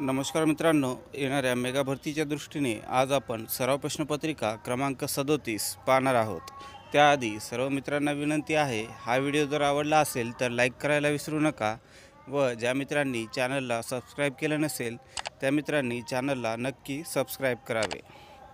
नमस्कार मित्रांनो येणाऱ्या मेगा भरतीच्या दृष्टीने आज आपण सराव प्रश्नपत्रिका क्रमांक सदोतीस पाहणार आहोत. त्याआधी सर्व मित्रांना विनंती आहे हा व्हिडिओ जर आवडला असेल तर लाईक करायला विसरू नका व ज्या मित्रांनी चॅनलला सबस्क्राईब केलं नसेल त्या मित्रांनी चॅनलला नक्की सबस्क्राईब करावे.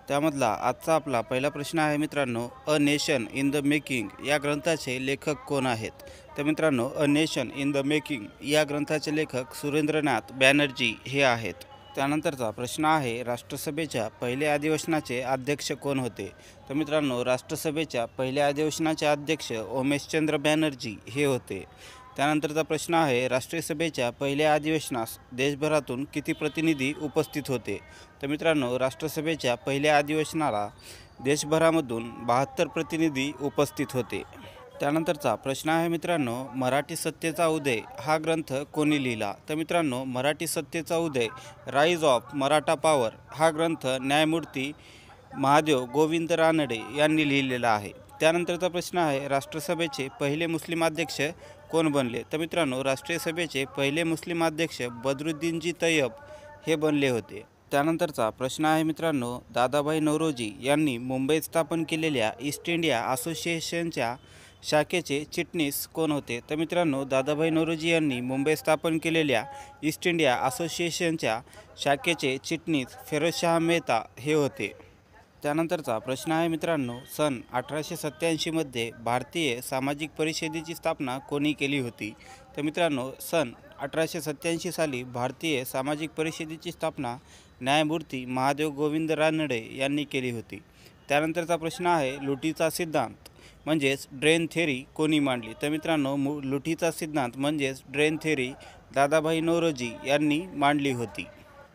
त्यामधला आजचा आपला पहिला प्रश्न आहे मित्रांनो a nation in the making या ग्रंथाचे लेखक कोण आहेत? तर मित्रांनो a nation in the making या ग्रंथाचे लेखक सुरेंद्रनाथ बॅनर्जी हे आहेत. त्यानंतरचा प्रश्न आहे राष्ट्रसभेच्या पहिल्या अधिवेशनाचे अध्यक्ष कोण होते? तर मित्रांनो राष्ट्रसभेच्या पहिल्या अधिवेशनाचे अध्यक्ष ओमेशचंद्र बॅनर्जी हे होते. त्यानंतरचा प्रश्न आहे राष्ट्रीय सभेच्या पहिल्या अधिवेशनास देशभरातून किती प्रतिनिधी उपस्थित होते? तर मित्रांनो राष्ट्रसभेच्या पहिल्या अधिवेशनाला देशभरामधून बहात्तर प्रतिनिधी उपस्थित होते. त्यानंतरचा प्रश्न आहे मित्रांनो मराठी सत्तेचा उदय हा ग्रंथ कोणी लिहिला? तर मित्रांनो मराठी सत्तेचा उदय राईज ऑफ मराठा पॉवर हा ग्रंथ न्यायमूर्ती महादेव गोविंद रानडे यांनी लिहिलेला आहे. त्यानंतरचा प्रश्न आहे राष्ट्रसभेचे पहिले मुस्लिम अध्यक्ष कोण बनले? तर मित्रांनो राष्ट्रीय सभेचे पहिले मुस्लिम अध्यक्ष बदरुद्दीनजी तय्यब हे बनले होते. त्यानंतरचा प्रश्न आहे मित्रांनो दादाभाई नौरोजी यांनी मुंबईत स्थापन केलेल्या ईस्ट इंडिया असोसिएशनच्या शाखेचे चिटणीस कोण होते? तर मित्रांनो दादाभाई नौरोजी यांनी मुंबईत स्थापन केलेल्या ईस्ट इंडिया असोसिएशनच्या शाखेचे चिटणीस फिरोजशहा मेहता हे होते. त्यानंतरचा प्रश्न आहे मित्रांनो सन अठराशे सत्त्याऐंशीमध्ये भारतीय सामाजिक परिषदेची स्थापना कोणी केली होती? तर मित्रांनो सन अठराशे सत्त्याऐंशी साली भारतीय सामाजिक परिषदेची स्थापना न्यायमूर्ती महादेव गोविंद रानडे यांनी केली होती. त्यानंतरचा प्रश्न आहे लुटीचा सिद्धांत म्हणजेच ड्रेन थेरी कोणी मांडली? तर मित्रांनो मु लुटीचा सिद्धांत म्हणजेच ड्रेन थेरी दादाभाई नौरोजी यांनी मांडली होती.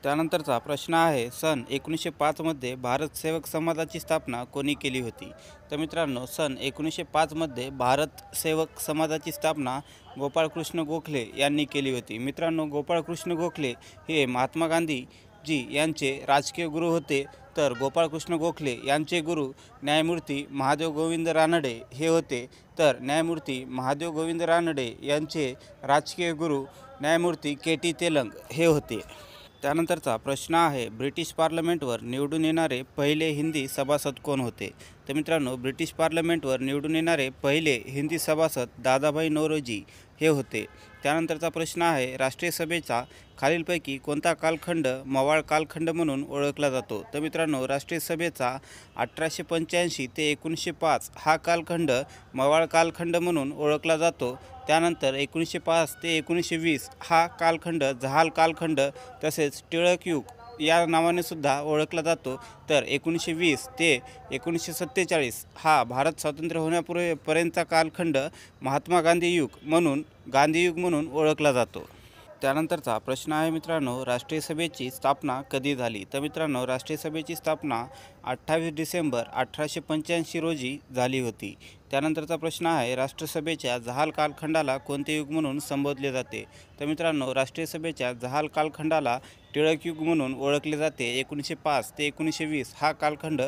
त्यानंतरचा प्रश्न आहे सन एकोणीसशे पाचमध्ये भारत सेवक समाजाची स्थापना कोणी केली होती? तर मित्रांनो सन एकोणीसशे पाचमध्ये भारत सेवक समाजाची स्थापना गोपाळकृष्ण गोखले यांनी केली होती. मित्रांनो गोपाळकृष्ण गोखले हे महात्मा गांधी जी यांचे राजकीय गुरु होते. तर गोपाळकृष्ण गोखले यांचे गुरु न्यायमूर्ती महादेव गोविंद रानडे हे होते. तर न्यायमूर्ती महादेव गोविंद रानडे यांचे राजकीय गुरु न्यायमूर्ती के टी तेलंग हे होते. त्यानंतरचा प्रश्न आहे ब्रिटिश पार्लमेंटवर निवडून येणारे पहिले हिंदी सभासद कोण होते? तर मित्रांनो ब्रिटिश पार्लमेंटवर निवडून येणारे पहिले हिंदी सभासद दादाभाई नौरोजी हे होते. त्यानंतरचा प्रश्न आहे राष्ट्रीय सभेचा खालीलपैकी कोणता कालखंड मवाळ कालखंड म्हणून ओळखला जातो? तर मित्रांनो राष्ट्रीय सभेचा अठराशे पंच्याऐंशी ते एकोणीसशे पाच हा कालखंड मवाळ कालखंड म्हणून ओळखला जातो. त्यानंतर एकोणीसशे पाच ते एकोणीसशे वीस हा कालखंड जहाल कालखंड तसेच टिळक युग या नावाने सुद्धा ओळखला जातो. तर एकोणीसशे वीस ते एकोणीसशे सत्तेचाळीस हा भारत स्वातंत्र्य होण्यापूर्वीपर्यंतचा कालखंड महात्मा गांधी युग म्हणून गांधी युग म्हणून ओळखला जातो. त्यानंतरचा प्रश्न आहे मित्रांनो राष्ट्रीय सभेची स्थापना कधी झाली? तर मित्रांनो राष्ट्रीय सभेची स्थापना अठ्ठावीस डिसेंबर अठराशे पंच्याऐंशी रोजी झाली होती. त्यानंतरचा प्रश्न आहे राष्ट्रसभेच्या जहाल कालखंडाला कोणते युग म्हणून संबोधले जाते? तर मित्रांनो राष्ट्रीय सभेच्या जहाल कालखंडाला टिळक युग म्हणून ओळखले जाते. एकोणीसशे पाच ते एकोणीसशे वीस हा कालखंड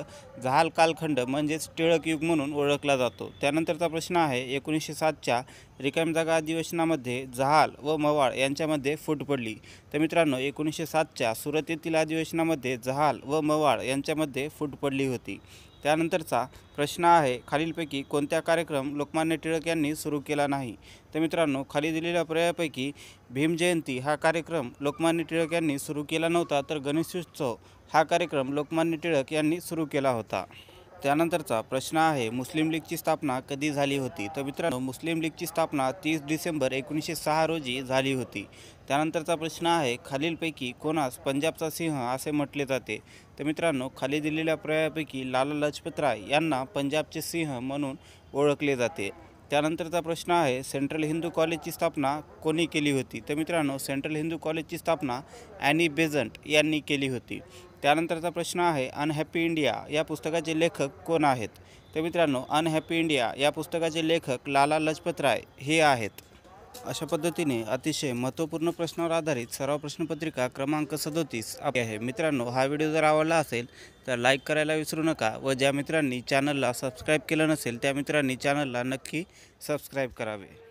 जहाल कालखंड म्हणजेच टिळक युग म्हणून ओळखला जातो. त्यानंतरचा प्रश्न आहे एकोणीसशे सातच्या रिकाम जागा अधिवेशनामध्ये जहाल व मवाळ यांच्यामध्ये फूट पडली. तर मित्रांनो एकोणीसशे सातच्या सुरत येथील अधिवेशनामध्ये जहाल व मवाळ यांच्यामध्ये फूट पडली होती. त्यानंतरचा प्रश्न आहे खालीलपैकी कोणत्या कार्यक्रम लोकमान्य टिळक यांनी सुरू केला नाही? तर मित्रांनो खाली दिलेल्या पर्यायापैकी भीमजयंती हा कार्यक्रम लोकमान्य टिळक यांनी सुरू केला नव्हता तर गणेशोत्सव हा कार्यक्रम लोकमान्य टिळक यांनी सुरू केला होता. त्यानंतरचा प्रश्न आहे मुस्लिम लीगची स्थापना कधी झाली होती? तर मित्रांनो मुस्लिम लीगची स्थापना तीस डिसेंबर एकोणीसशे सहा रोजी झाली होती. त्यानंतरचा प्रश्न आहे खालीलपैकी कोणास पंजाबचा सिंह असे म्हटले जाते? तर मित्रांनो खाली दिलेल्या पर्यायापैकी लाला लजपत राय यांना पंजाबचे सिंह म्हणून ओळखले जाते. त्यानंतरचा प्रश्न आहे सेंट्रल हिंदू कॉलेजची स्थापना कोणी केली होती? तर मित्रांनो सेंट्रल हिंदू कॉलेजची स्थापना ॲनी बेझंट यांनी केली होती. त्यानंतरचा प्रश्न आहे अनहॅपी इंडिया या पुस्तकाचे लेखक कोण आहेत? तर मित्रांनो अनहॅपी इंडिया या पुस्तकाचे लेखक लाला लजपत राय हे आहेत. अशा पद्धतीने अतिशय महत्त्वपूर्ण प्रश्नावर आधारित सराव प्रश्नपत्रिका क्रमांक सदोतीस आपली आहे. मित्रांनो हा व्हिडिओ जर आवडला असेल तर लाईक करायला विसरू नका व ज्या मित्रांनी चॅनलला सबस्क्राईब केलं नसेल त्या मित्रांनी चॅनलला नक्की सबस्क्राईब करावे.